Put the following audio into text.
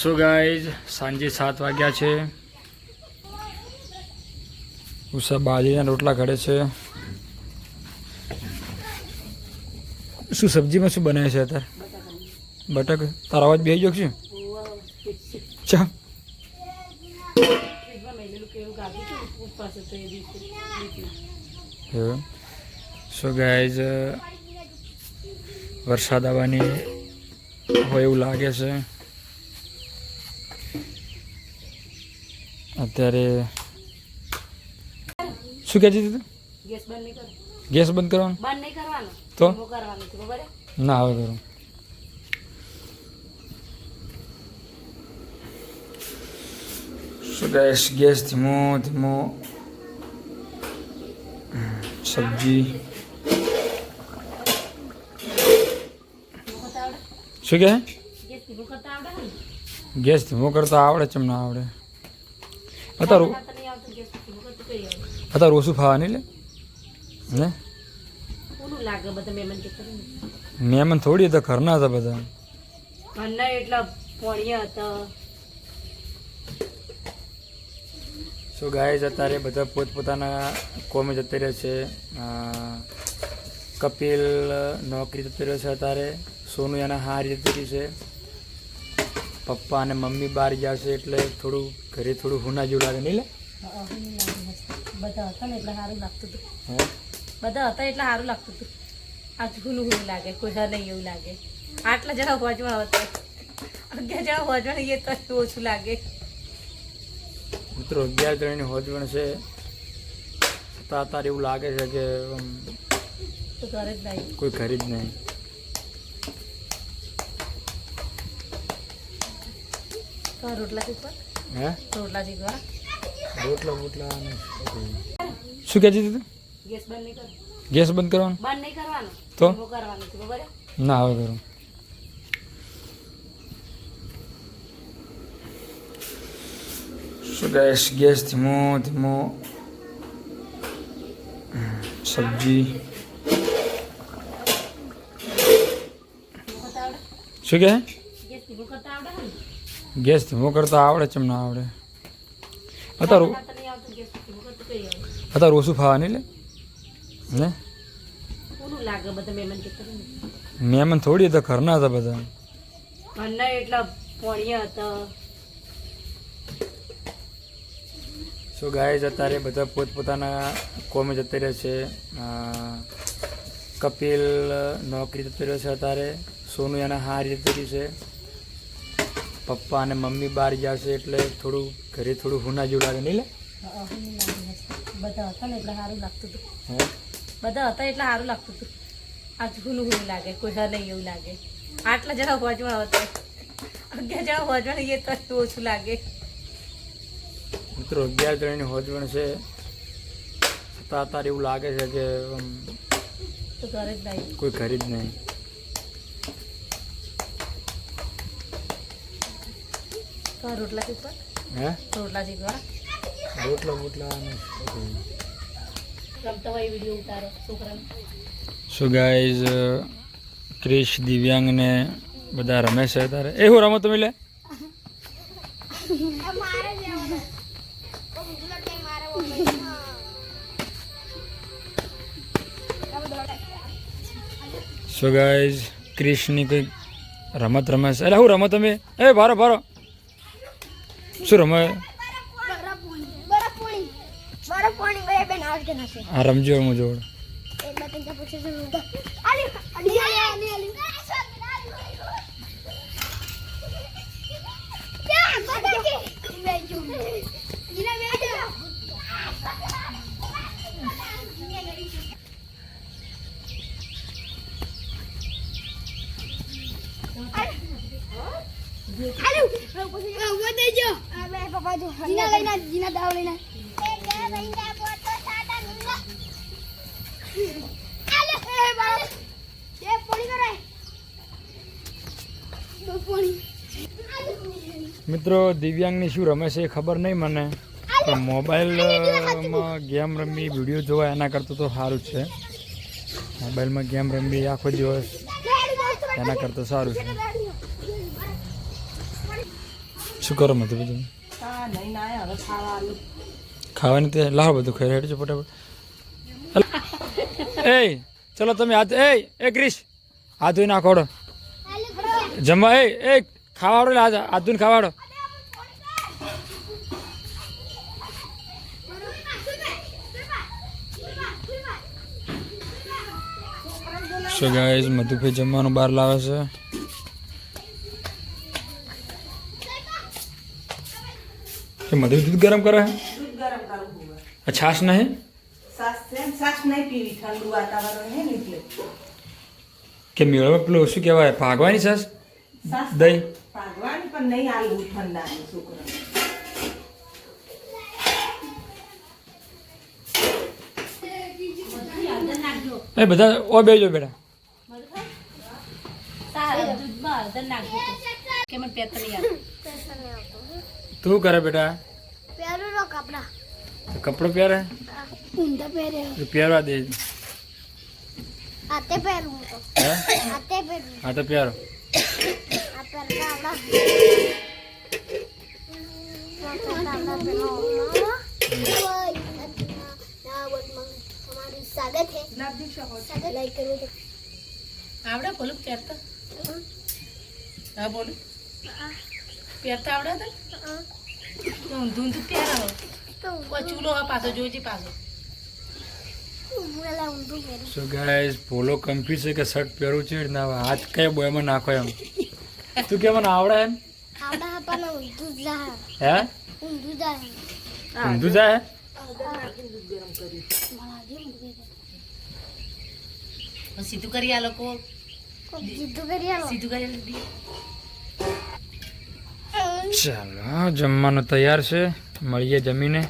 So guys સાંજે સાત વાગ્યા છે. ઉષા બાજરીના રોટલા ઘડે છે. શું સબ્જીમાં શું બનાવે છે અત્યારે? બટક? તારા અવાજ બેહી ગયો છે ચા સો ગાઈઝ વરસાદ આવવાની હોય એવું લાગે છે. અત્યારે શું કહેતી હતી? ગેસ બંધ નહીં કરો ગેસ બંધ કરવાનો? બંધ નહીં કરવાનો. તો? કરવાનું છે ના હવે કરું. શું ગેસ ગેસ ધીમો ધીમો. સબ્જી. શું ને? ગેસ ધીમો કરતા આવડે ચમ ના આવડે? અત્યારે અત્યારે ઓછું ખાવાની લે ને મહેમાન થોડી હતા ઘરના હતા બધા ઘરના એટલા પોણિયા હતા સો ગાય અત્યારે બધા પોતપોતાના કોમે જતા રહે છે કપિલ નોકરી જતો રહ્યો છે અત્યારે સોનુ એના હારી જતી રહી છે પપ્પા અને મમ્મી બહાર જશે એટલે થોડું ઘરે થોડું હુના જોડાવે લાગે નહીં લે. બધા હતા ને એટલે સારું લાગતું હતું? બધા હતા એટલે સારું લાગતું હતું. આ જૂનું હું લાગે કોઈ હા નહીં એવું લાગે. આટલા જણા હોજવા હતા. અગિયાર જણા હોજવા એ તો ઓછું લાગે. મિત્રો અગિયાર જણાની હોજવણ છે. તો અત્યારે એવું લાગે છે કે આમ ઘરે જ નહીં. કોઈ ઘરે જ નહીં. રોટલા શીખવા હે રોટલા શીખવા રોટલા બોટલા ને શું કહેતી હતી તું? ગેસ બંધ નહીં કરો ગેસ બંધ કરવાનો બંધ નહીં કરવાનું તો? ધીમો કરવાનું છે બરાબર ના હવે કરું શું ગેસ ગેસ ધીમો ધીમો સબ્જી ધીમો કરતા આવડે શું કહે ગેસ ધીમો કરતા આવડે ચમ ના આવડે. અત્યારે અત્યારે ઓછું ખાવાની લે. ને? મહેમાન થોડી હતા ઘરના હતા બધા. ઘરના એટલા પોણિયા હતા. સો ગાય અત્યારે બધા પોતપોતાના કોમે જતા રહે છે. કપિલ નોકરી જતો રહ્યો છે અત્યારે. સોનુ એના હારી જતી રહી છે. પપ્પા અને મમ્મી બહાર જશે એટલે થોડું ઘરે થોડું હુના જેવું લાગે નહીં લે. બધા હતા ને એટલે સારું લાગતું હતું? બધા હતા એટલે સારું લાગતું હતું. આ જૂનું હું લાગે કોઈ હા નહીં એવું લાગે. આટલા જણા હોજવા હતા. અગિયાર જણા હોજવા એ તો ઓછું લાગે. મિત્રો અગિયાર જણાની હોજવણ છે. અત્યારે એવું લાગે છે કે આમ ઘરે જ નહીં. કોઈ ઘરે જ નહીં. રોટલા શીખવા હે? રોટલા શીખવા રોટલા બોટલા રમતા હોય વીડિયો ઉતારો છોકરાને. સો ગાઈઝ ક્રિશ દિવ્યાંગ ને બધા રમે છે તારે એ હું રમો તમે લે? સો ગાઈઝ ક્રિશની કંઈક રમત રમે છે? એટલે હું રમો તમે? એ ભારો ભારો. શું રમે? આ રમજો હું જોડ. હાલો ઊભો દેજો બે પપ્પા જો જીના લઈને જીના દાવ લઈને મિત્રો દિવ્યાંગની શું રમે છે એ ખબર નહીં મને પણ મોબાઈલમાં ગેમ રમવી વીડિયો જોવા એના કરતાં તો સારું છે. મોબાઈલમાં ગેમ રમવી આખો દિવસ એના કરતાં સારું છે. શું કરો મધુ બધું ખાવાનું તે લાવો બધું ખાઈ રેડજો ફટાફટ. એ ચલો તમે હાથ એ એ ક્રિશ હાથ ધોઈ નાખોડો જમવા એ એ ખાવાડો હાથ હાથ ધોઈને ખાવાડો સો ગાઈઝ મધુભાઈ જમવાનું બહાર લાવે છે. કે મધુ દૂધ ગરમ કરે છે દૂધ ગરમ કરવું હોય આ છાશ નહીં સાસ છે ને સાસ નહીં પીવી ઠંડુ વાતાવરણ હે ને એટલે કે મેળવા પેલું શું કહેવાય ભાગવાની છાશ સાસ દહીં ભાગવાની પણ નહીં આલવું ઠંડાનું છોકરાને હળદર નાખજો એ બધા ઓ બેજો બેટા સારા દૂધમાં હળદર નાખજો કે મને પેત નહીં આવે તું કરે બેટા? પહેરું કપડા. કપડો પહેરે? ઊંધા પહેરે. પહેરવા દે. આતે પહેરું હું તો. આતે પહેરું. હા તો પહેરો. આ પહેરતા આવડા. લાઈક કરવું તો આવડે બોલું પહેરતા હા બોલું. પહેરતા આવડે તો ઊંધું ઊંધું પહેરાવો. કોઈ ચૂલો પાછો જોઈજે પાછો. સો ગાઈઝ પોલો કન્ફ્યુઝ છે કે શર્ટ પહેરવું છે? ના હાથ કઈ બોયમાં નાખો એમ. તું કે મને આવડે એમ? હે ઊંધું જાય? સીધું કરી આ લોકો. સીધું કરી સીધું કરી ચાલો જમવાનું તૈયાર છે. મળીએ જમીને.